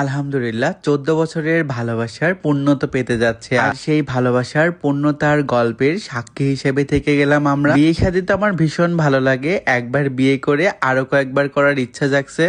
আলহামদুলিল্লাহ, চোদ্দ বছরের ভালোবাসার পূর্ণতা পেতে যাচ্ছে। আর সেই ভালোবাসার পূর্ণতার গল্পের সাক্ষী হিসেবে থেকে গেলাম আমরা। বিয়ে শাদী তো আমার ভীষণ ভালো লাগে। একবার বিয়ে করে আরও কয়েকবার করার ইচ্ছা জাগছে।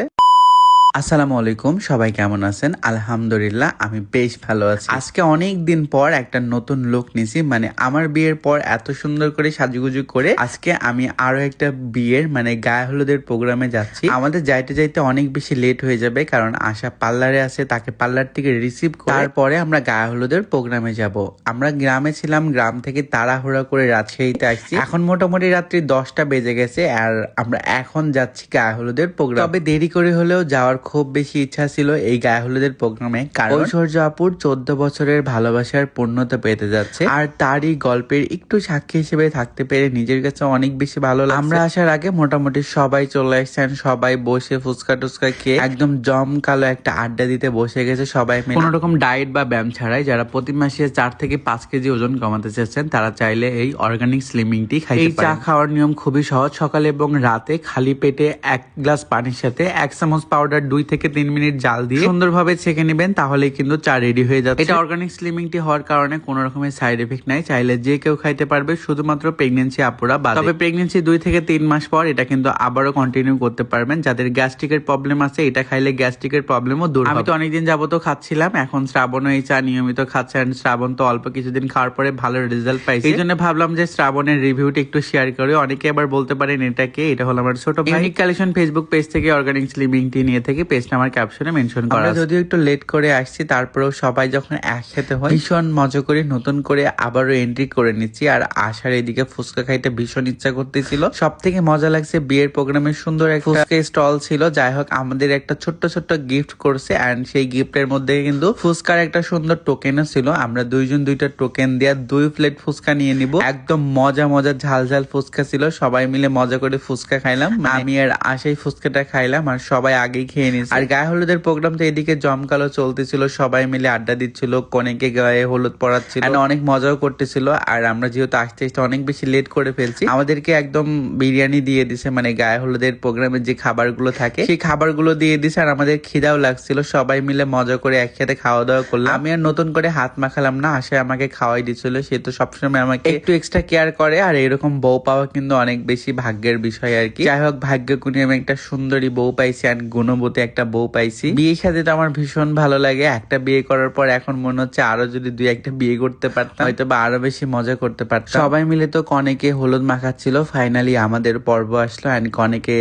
আসসালামু আলাইকুম, সবাই কেমন আছেন? আলহামদুলিল্লাহ, আমি বেশ ভালো আছি। আজকে অনেক দিন পর একটা নতুন লুক নিছি মানে আমার বিয়ের পর এত সুন্দর করে সাজুগুজু করে আজকে আমি আরও একটা বিয়ের মানে গায়ে হলুদের প্রোগ্রামে যাচ্ছি। আমাদের যাইতে যাইতে অনেক বেশি লেট হয়ে যাবে, কারণ আশা পার্লারে আছে, তাকে পার্লার থেকে রিসিভ তারপরে আমরা গায়ে হলুদের প্রোগ্রামে যাব। আমরা গ্রামে ছিলাম, গ্রাম থেকে তাড়াহুড়া করে রাজশাহীতে আসছি। এখন মোটামুটি রাত্রি দশটা বেজে গেছে, আর আমরা এখন যাচ্ছি গায়ে হলুদের প্রোগ্রাম তবে দেরি করে হলেও যাওয়ার খুব বেশি ইচ্ছা ছিল এই গায়ে হলুদের প্রোগ্রামে কারণ ঐশ্বর্য আপুর চোদ্দ বছরের ভালোবাসার পূর্ণতা পেতে যাচ্ছে। আর তারই গল্পের একটু সাক্ষী হিসেবে থাকতে পেরে নিজের কাছে অনেক বেশি ভালো লাগছে। আমরা আসার আগে মোটামুটি সবাই চলে আসছেন সবাই বসে ফুচকা টুচকা খেয়ে একদম জম কালো একটা আড্ডা দিতে বসে গেছে সবাই মিলে। কোনো রকম ডায়েট বা ব্যায়াম ছাড়াই যারা প্রতি মাসে চার থেকে পাঁচ কেজি ওজন কমাতে চাচ্ছেন তারা চাইলে এই অর্গানিক স্লিমিং টি খাইতে এই চা খাওয়ার নিয়ম খুবই সহজ। সকালে এবং রাতে খালি পেটে এক গ্লাস পানির সাথে এক চামচ পাউডার দুই থেকে তিন মিনিট জাল দিয়ে সুন্দরভাবে ছেঁকে নেবেন তাহলে কিন্তু চা রেডি হয়ে যাচ্ছে। এটা অর্গানিক স্লিমিং টি হওয়ার কারণে কোনো রকমের সাইড এফেক্ট নাই। চাইলে যে কেউ খাইতে পারবে শুধুমাত্র প্রেগনেন্সি আপুরা বা তবে প্রেগনেন্সি দুই থেকে তিন মাস পর এটা কিন্তু আবারও কন্টিনিউ করতে পারবেন। যাদের গ্যাস্ট্রিকের প্রবলেম আছে এটা খাইলে গ্যাস্ট্রিকের প্রবলেমও দূর আমি তো অনেকদিন যাবত খাচ্ছিলাম এখন শ্রাবণও এই চা নিয়মিত খাচ্ছে and শ্রাবণ তো অল্প কিছুদিন খাওয়ার পরে ভালো রেজাল্ট পাইছে। এই জন্য ভাবলাম যে শ্রাবণের রিভিউটা একটু শেয়ার করে। অনেকে আবার বলতে পারেন এটা কে? এটা হলো আমার ছোট ভাই। কালেকশন ফেসবুক পেজ থেকে অর্গানিক স্লিমিং টি নিয়ে থেকে পেজটা আমার ক্যাপশনে মেনশন করা আমরা যদিও একটু লেট করে আসছি তারপরেও সবাই যখন একসাথে হয় ভীষণ মজা করে নতুন করে আবারও এন্ট্রি করে নিচ্ছি। আর আসার এদিকে ফুচকা খাইতে ভীষণ ইচ্ছা করতেছিল। সব থেকে মজা লাগছে বিয়ের প্রোগ্রামের সুন্দর একটা ফুচকা স্টল ছিল। যাই হোক আমাদের একটা ছোট্ট ছোট্ট গিফট করছে এন্ড সেই গিফটের মধ্যে কিন্তু ফুচকার একটা সুন্দর টোকেনও ছিল। আমরা দুইজন দুইটা টোকেন দিয়ে দুই প্লেট ফুচকা নিয়ে নিব। একদম মজা মজা ঝাল ঝাল ফুচকা ছিল। সবাই মিলে মজা করে ফুচকা খাইলাম। আমি আর আশাই ফুচকাটা খাইলাম। আর সবাই আগেই খেয়ে নিয়েছি আর গায়ে হলুদের প্রোগ্রাম তো এদিকে জমকালো চলতেছিল সবাই মিলে আড্ডা দিচ্ছিল কনেকে গায়ে হলুদ পড়াচ্ছিল অনেক মজাও করতেছিল আর আমরা যেহেতু আসতে আসতে অনেক বেশি লেট করে ফেলছি আমাদেরকে একদম বিরিয়ানি দিয়ে দিছে মানে গায়ে হলুদের প্রোগ্রামের যে খাবারগুলো থাকে সেই খাবারগুলো দিয়ে দিছে আর আমাদের খিদাও লাগছিল সবাই মিলে মজা করে একসাথে খাওয়া দাওয়া করলাম। আমি আর নতুন করে হাত মাখালাম না আসে আমাকে খাওয়াই দিচ্ছিল সে তো সবসময় আমাকে একটু এক্সট্রা কেয়ার করে আর এরকম বউ পাওয়া কিন্তু অনেক বেশি ভাগ্যের বিষয় আর কি। যাই হোক ভাগ্য কুনি আমি একটা সুন্দরী বউ পাইছি আর গুণবতী একটা বউ পাইছি। বিয়ে সাথে তো আমার ভীষণ ভালো লাগে। একটা বিয়ে করার পর এখন মনে হচ্ছে আরও যদি দুই একটা বিয়ে করতে পারতাম হয়তো বা আরও বেশি মজা করতে পারতাম। সবাই মিলে তো কনেকে হলুদ মাখাচ্ছিল। ফাইনালি আমাদের পর্ব আসলো অ্যান্ড কনেকে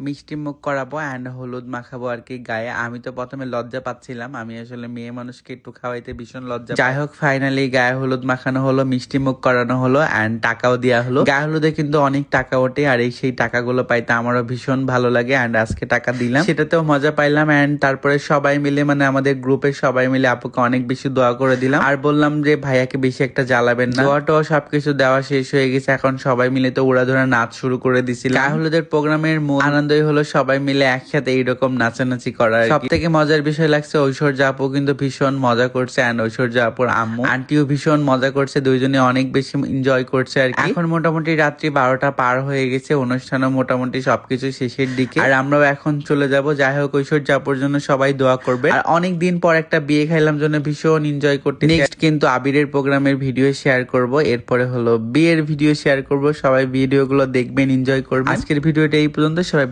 মিষ্টি মুখ করাবো অ্যান্ড হলুদ মাখাবো আর কি গায়ে। আমি তো প্রথমে লজ্জা পাচ্ছিলাম। আমি আসলে মেয়ে মানুষকে একটু খাওয়াইতে ভীষণ লজ্জা যাই হোক ফাইনালি গায়ে হলুদ মাখানো হলো, মিষ্টি মুখ করানো হলো অ্যান্ড টাকাও দেওয়া হলো। গায়ে হলুদে কিন্তু অনেক টাকা ওঠে আর এই সেই টাকাগুলো পাইতে আমারও ভীষণ ভালো লাগে অ্যান্ড আজকে টাকা দিলাম। সেটাতেও মজা পাইলাম অ্যান্ড তারপরে সবাই মিলে মানে আমাদের গ্রুপের সবাই মিলে আপুকে অনেক বেশি দোয়া করে দিলাম। আর বললাম যে, ভাইয়াকে বেশি একটা জ্বালাবেন না। দোয়া টোয়া সবকিছু দেওয়া শেষ হয়ে গেছে। এখন সবাই মিলে তো উড়াধুরা নাচ শুরু করে দিছিল গায়ে হলুদের প্রোগ্রামের মূল আনন্দই হলো সবাই মিলে একসাথে এইরকম নাচানাচি করার সব থেকে মজার বিষয় লাগছে ঐশ্বর্য আপু কিন্তু ভীষণ মজা করছে অ্যান্ড ঐশ্বর্য আপুর আম্মু। আন্টিও ভীষণ মজা করছে দুইজনে অনেক বেশি এনজয় করছে আর এখন মোটামুটি রাত্রি বারোটা পার হয়ে গেছে অনুষ্ঠানও মোটামুটি সবকিছু শেষের দিকে। আর আমরাও এখন চলে যাব যাই হোক ঐশ্বর্য আপুর জন্য সবাই দোয়া করবে। আর অনেক দিন পর একটা বিয়ে খাইলাম জন্য ভীষণ এনজয় করতে নেক্সট কিন্তু আবিরের প্রোগ্রামের ভিডিও শেয়ার করব এরপরে হলো বিয়ের ভিডিও শেয়ার করব সবাই ভিডিওগুলো দেখবেন এনজয় করবেন। আজকের ভিডিওটা এই পর্যন্ত সবাই